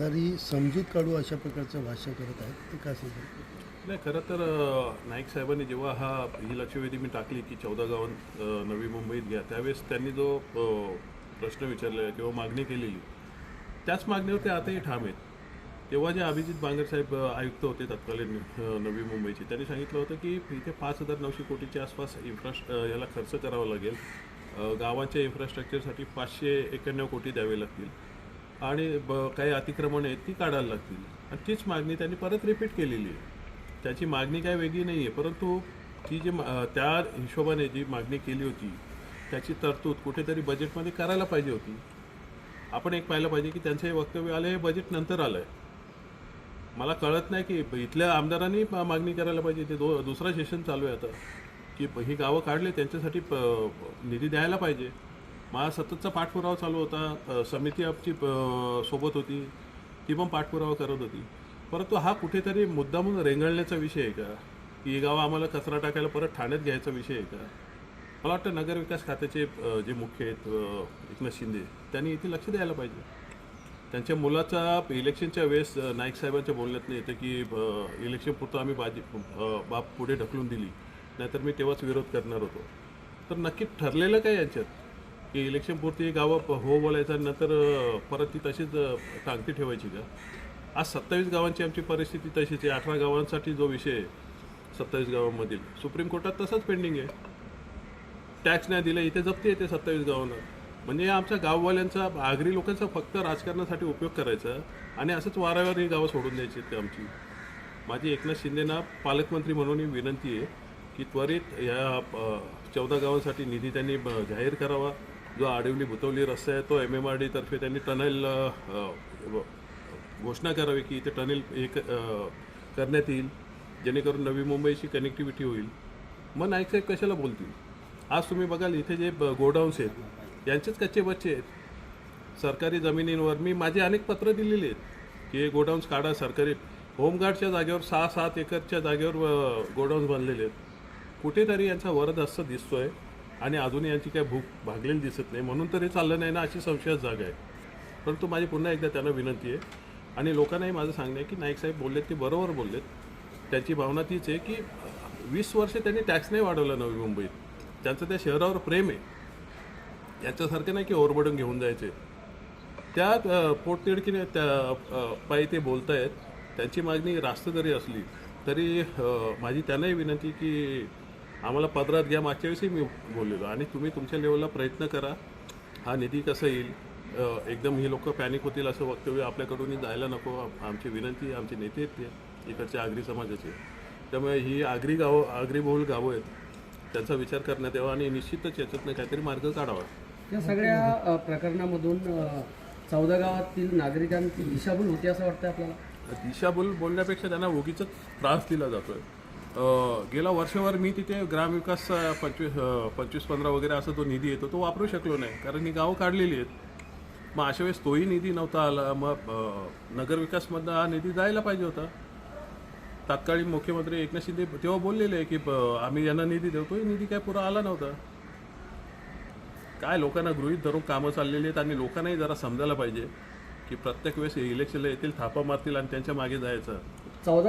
तरी समजूत काढू अशा प्रकारचं भाष्य करत आहेत. ते काय सांगतात? नाही खरं तर नाईक साहेबांनी जेव्हा हा ही लक्षवेधी मी टाकली की चौदा गावां नवी मुंबईत घ्या त्यावेळेस त्यांनी जो प्रश्न विचारला किंवा मागणी केलेली त्याच मागणीवर ते आताही ठाम आहेत. तेव्हा जे अभिजित बांगर साहेब आयुक्त होते तत्कालीन नवी मुंबईचे त्यांनी सांगितलं होतं की इथे पाच हजार नऊशे कोटीच्या आसपास इन्फ्रास्ट याला खर्च करावा लागेल. गावाच्या इन्फ्रास्ट्रक्चरसाठी पाचशे एक्याण्णव कोटी द्यावे लागतील. आणि ब काही अतिक्रमण आहेत ती काढायला लागतील. आणि तीच मागणी त्यांनी परत रिपीट केलेली आहे. त्याची मागणी काय वेगळी नाही आहे परंतु ती जी मा- त्या हिशोबाने जी मागणी केली होती त्याची तरतूद कुठेतरी बजेटमध्ये करायला पाहिजे होती. आपण एक पाहिलं पाहिजे की त्यांचं हे वक्तव्य आलं हे बजेट नंतर आलं आहे मला कळत नाही की इथल्या आमदारांनी मागणी करायला पाहिजे ते दो दुसरं सेशन चालू आहे आता. की ही गावं काढली त्यांच्यासाठी प- निधी द्यायला पाहिजे. माझा सततचा पाठपुरावा चालू होता. समिती आमची सोबत होती. ती पण पाठपुरावा करत होती. परंतु हा कुठेतरी मुद्दामून रेंगाळण्याचा विषय आहे का? की गाव आम्हाला कचरा टाकायला परत ठाण्यात घ्यायचा विषय आहे का? मला वाटतं नगरविकास खात्याचे जे मुख्य आहेत एकनाथ शिंदे त्यांनी इथे लक्ष द्यायला पाहिजे. त्यांच्या मुलाचा इलेक्शनच्या वेळेस नाईक साहेबांच्या बोलण्यात येतं की इलेक्शन पुरतं आम्ही बाजी बाप पुढे ढकलून दिली. नाहीतर मी तेव्हाच विरोध करणार होतो. तर नक्की ठरलेलं काय यांच्यात? की इलेक्शनपुरती गावं हो बोलायचं आणि नंतर परत ती तशीच टांगती ठेवायची का? आज सत्तावीस गावांची आमची परिस्थिती तशीच आहे. अठरा गावांसाठी जो विषय आहे सत्तावीस गावांमधील. सुप्रीम कोर्टात तसंच पेंडिंग आहे. टॅक्स नाही दिला इथे जप्ती येते सत्तावीस गावांना. म्हणजे आमच्या गाववाल्यांचा आगरी लोकांचा फक्त राजकारणासाठी उपयोग करायचा आणि असंच वारंवार ही गावं सोडून द्यायची ते आमची. माझी एकनाथ शिंदेना पालकमंत्री म्हणून ही विनंती आहे की त्वरित या चौदा गावांसाठी निधी त्यांनी ब- जाहीर करावा. जो आडिवली भुतवली रस्ता आहे तो एम एम आर डीतर्फे त्यांनी टनेल घोषणा करावी की इथे टनेल एक करण्यात येईल जेणेकरून नवी मुंबईची कनेक्टिव्हिटी होईल. मग नाईकसाहेब कशाला बोलतील? आज तुम्ही बघाल इथे जे गोडाऊन्स आहेत यांचेच कच्चे बच्चे आहेत. सरकारी जमिनींवर मी माझे अनेक पत्र दिलेली आहेत की हे गोडाऊन्स काढा सरकारी. होमगार्डच्या जागेवर सहा सात एकरच्या जागेवर गोडाऊन्स बांधलेले आहेत. कुठेतरी यांचा वरद असं आहे आणि अजूनही यांची काही भूक भागलेली दिसत नाही. म्हणून तरी चाललं नाही ना अशी संशयात जागा आहे. परंतु माझी पुन्हा एकदा त्यांना विनंती आहे. आणि लोकांनाही माझं सांगणं आहे की नाईक साहेब बोललेत ते बरोबर बोललेत. त्यांची भावना तीच आहे की वीस वर्ष त्यांनी टॅक्स नाही वाढवला नवी मुंबईत. त्यांचं त्या शहरावर प्रेम आहे. याच्यासारखं नाही की ओरबडून घेऊन जायचे. त्या पोटतिडकीने त्या पायी ते बोलतायत. त्यांची मागणी रास्त जरी असली तरी माझी त्यांनाही विनंती की आम्हाला पदरात घ्या मागच्या वेळेसही मी बोललेलो. आणि तुम्ही तुमच्या लेवलला प्रयत्न करा. हा निधी कसा येईल? एकदम ही लोक पॅनिक होतील असं वक्तव्य आपल्याकडून जायला नको. आम- आमची विनंती आमचे नेते आहेत ते. इकडच्या आगरी समाजाचे त्यामुळे ही आगरी गावं आगरी बहुल गावं आहेत. त्यांचा विचार करण्यात यावा आणि निश्चितच याच्यातनं काहीतरी मार्ग काढावा. या सगळ्या प्रकरणामधून चौदा गावातील नागरिकांची दिशाभूल होती असं वाटतं आपल्याला? दिशाभूल बोलण्यापेक्षा त्यांना उगीच त्रास दिला जातोय. गेला वर्षभर मी तिथे ग्रामविकास पंचवीस पंचवीस पंधरा वगैरे असा तो निधी येतो तो वापरू शकलो नाही. कारण ही गावं काढलेली आहेत. मग अशा वेळेस तोही निधी नव्हता आला. मग अं, नगरविकासमधनं हा निधी जायला पाहिजे होता. तात्कालीन मुख्यमंत्री एकनाथ शिंदे तेव्हा बोललेले आहे की आम्ही यांना निधी देऊ. तोही निधी काय पुरा आला नव्हता. काय लोकांना गृहित धरून कामं चाललेली आहेत आणि लोकांनाही जरा समजायला पाहिजे की प्रत्येक वेळेस इलेक्शनला येतील थापा मारतील आणि त्यांच्या मागे जायचं.